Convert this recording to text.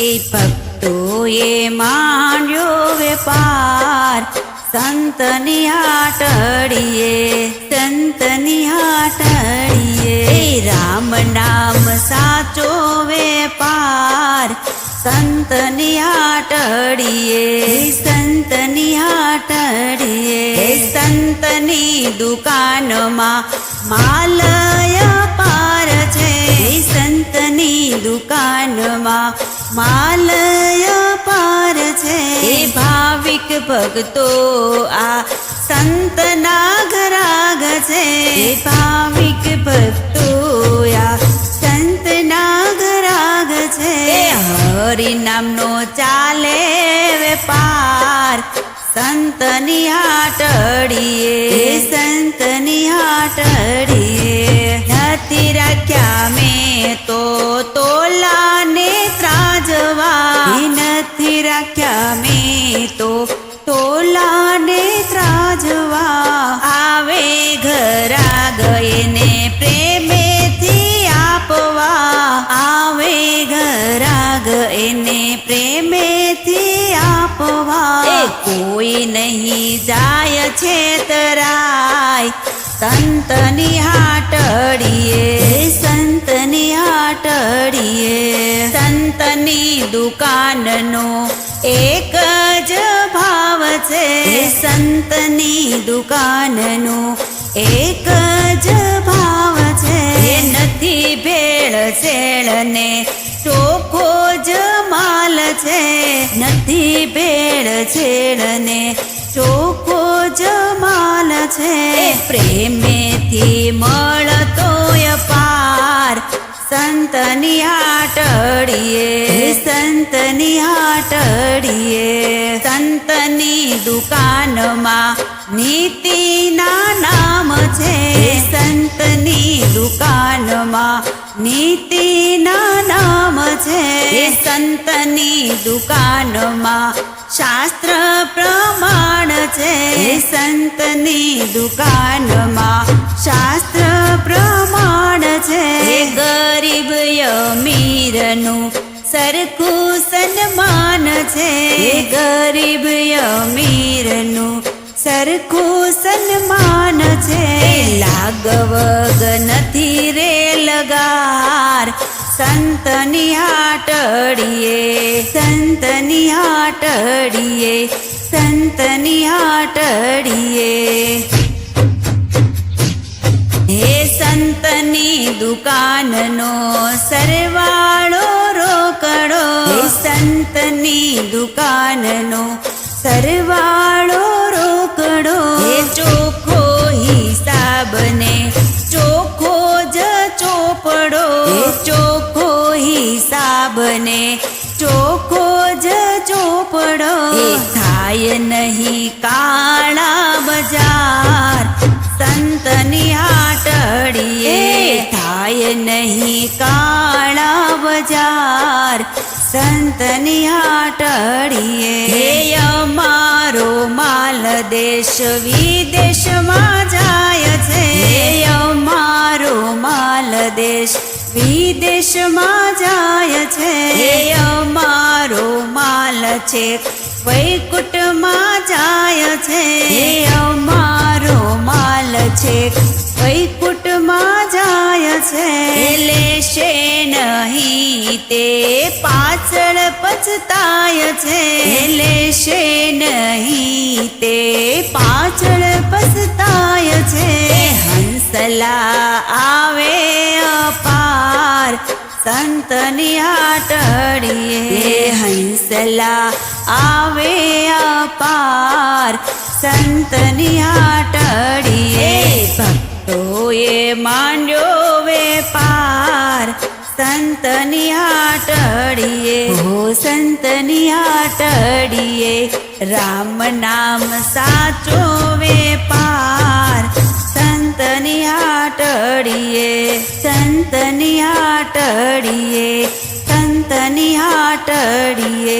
એ ભક્તોએ માંડ્યો વેપાર. સંતની હાટડીએ સંતની હાટડીએ રામ નામ સાચો વેપાર. સંતની હાટડીએ સંતની હાટડીએ સંતની દુકાનમાં માલય માલય પાર છે. એ ભાવિક ભક્તો આ સંતના ઘરાગ છે. એ ભાવિક ભક્તો આ સંતના ઘરાગ છે. હરિ નામનો ચાલે વેપાર સંતની આટડીએ. સંતની આટડીએ. નથી રાખ્યા મેં તો તોલાને રાખ્યા મેં તો તોલાને ત્રાજવા આવે ઘરા પ્રેમેથી આપવા આવે ઘરા ગયને પ્રેમેથી આપવા. કોઈ નહીં જાય છે તરાય સંતની હાટડીએ સંતની હાટડીએ સંતની દુકાનનો એક જ ભાવ છે સંતની દુકાનનો. એક જ ભાવ છે નથી ભેળ શેળ ને ચોખ્ખો જ માલ છે. નથી ભેળ શેળ ને ચોખ્ખો જ માલ છે. પ્રેમેથી મળતો સંતની આટડીએ સંતની આટડીએ, સંતની દુકાનમાં નીતિના નામ છે. સંતની દુકાનમાં નીતિના નામ છે. સંતની દુકાનમાં શાસ્ત્ર પ્રમાણ છે. સંતની દુકાનમાં સરખું સન્માન છે. લાગવગ નથી રે લગાર સંતની આટડીએ સંતની આટડીએ સંતની આટડીએ. હે સંતની દુકાનનો સરવાળો રોકડો. સંતની દુકાનનો સરવાળો ને ચોખ્ખો જ ચોપડો. થાય નહીં કાળા બજાર. સંતની હાટડીએ થાય નહીં કાળા બજાર. સંતની હાટડીએ અમારો માલ દેશ વિદેશમાં જાય છે. અમારો માલ દેશ વિદેશમાં જાય છે. અમારો માલ છે. વૈકુટમાં જાય છે. અમારો માલ છે. વૈકુટમાં જાય છે. લેશે નહીં તે પાછળ પછતાય છે. લેશે નહીં તે પાછળ પછતાય છે. હંસલા સંતની આટડીએ હંસલા આવે અપાર. સંતની આટડીએ ભક્તોએ માંડ્યો વેપાર. સંતની આટડીએ હો સંતની આટડીએ રામ નામ સાચો વેપાર. સંતની આટડીએ સંતની આટડીએ સંતની આટડીએ.